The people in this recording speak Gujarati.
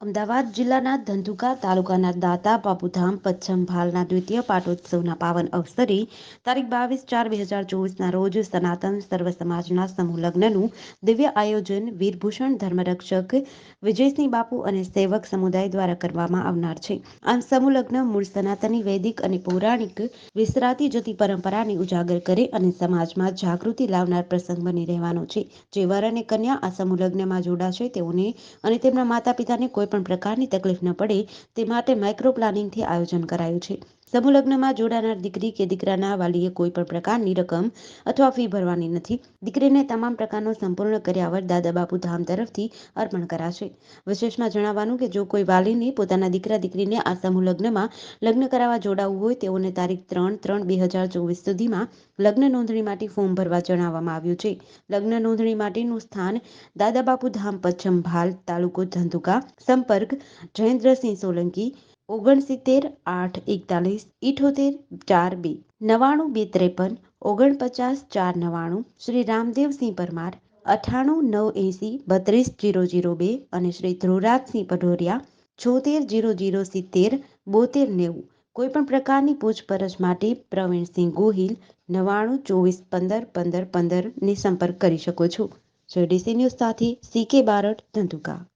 અમદાવાદ જિલ્લાના ધંધુકા તાલુકાના દાતા બાપુધામ પચ્છમ ભાલના દ્વિતીય પાટોત્સવના પાવન અવસરે તારીખ બાવીસ ચાર બે હજાર ચોવીસના રોજ સનાતન સર્વ સમાજના સમૂહ લગ્નનું દિવ્ય આયોજન વીરભૂષણ ધર્મરક્ષક વિજયસિંહ બાપુ અને સેવક સમુદાય દ્વારા કરવામાં આવનાર છે. આ સમૂહ લગ્ન મૂળ સનાતની વૈદિક અને પૌરાણિક વિસરાતી જતી પરંપરાને ઉજાગર કરે અને સમાજમાં જાગૃતિ લાવનાર પ્રસંગ બની રહેવાનો છે. જે વર અને કન્યા આ સમૂહ લગ્નમાં જોડાશે તેઓને અને તેમના માતા પિતાને કોઈ પણ પ્રકારની તકલીફ ન પડે તે માટે માઇક્રો પ્લાનિંગથી આયોજન કરાયું છે. સમૂહ લગ્નમાં જોડાનાર દીકરી કે દીકરાના વાલીએ કોઈ પણ પ્રકારની રકમ અથવા ફી ભરવાની નથી. દીકરીને તમામ પ્રકારનો સંપૂર્ણ કર્યાવર દાદા બાપુ ધામ તરફથી અર્પણ કરાશે. વિશેષમાં જણાવવાનું કે જો કોઈ વાલીને પોતાના દીકરા દીકરીને આ સમૂહ લગ્નમાં લગ્ન કરાવવા જોડાવવું હોય, તેઓને તારીખ ત્રણ ત્રણ બે હજાર ચોવીસ સુધીમાં લગ્ન નોંધણી માટે ફોર્મ ભરવા જણાવવામાં આવ્યું છે. લગ્ન નોંધણી માટેનું સ્થાન દાદા બાપુ ધામ, પચ્છમ ભાલ તાલુકો ધંધુકા, સંપર્ક જયેન્દ્રસિંહ સોલંકી ઓગણસિત્તેર, આઠ, એકતાલીસ, ઇઠોતેર, ચાર, બે. નવાણું બે, ત્રેપન, ઓગણપચાસ, ચાર નવાણું શ્રી રામદેવસિંહ પરમાર, અઠ્ઠાણું, નવ, એંસી, બત્રીસ, જીરો જીરો, બે અને શ્રી ધ્રુવરાજસિંહ પઢોરિયા છોતેર, જીરો જીરો, સિત્તેર, બોતેર, નેવું. કોઈપણ પ્રકારની પૂછપરછ માટે પ્રવીણસિંહ ગોહિલ નવાણું ચોવીસ, પંદર પંદર પંદરને સંપર્ક કરી શકો છો. જેડીસી ન્યૂઝ સાથે સી કે બારડ ધંધુકા.